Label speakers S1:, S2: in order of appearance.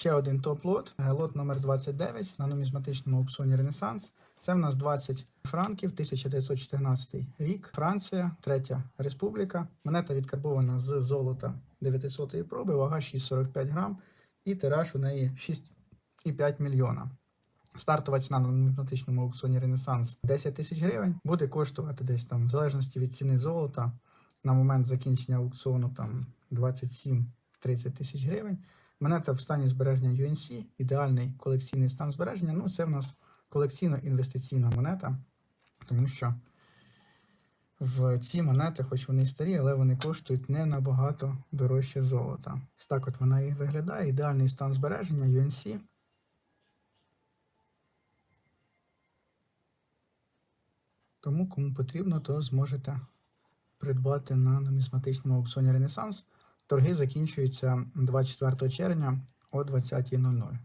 S1: Ще один топ-лот, е, лот номер 29 на нумізматичному аукціоні Ренесанс. Це в нас 20 франків, 1914 рік, Франція, Третя Республіка. Монета відкарбована з золота 900-ї проби, вага 6,45 грам і тираж у неї 6,5 мільйона. Стартова ціна на нумізматичному аукціоні Ренесанс 10 тисяч гривень. Буде коштувати десь там, в залежності від ціни золота, на момент закінчення аукціону там 27-30 тисяч гривень. Монета в стані збереження UNC, ідеальний колекційний стан збереження. Ну, це в нас колекційно-інвестиційна монета, тому що в ці монети, хоч вони й старі, але вони коштують не набагато дорожче золота. Ось так от вона і виглядає. Ідеальний стан збереження UNC. Тому, кому потрібно, то зможете придбати на нумізматичному аукціоні Ренесанс. Торги закінчуються 24 червня о 20.00.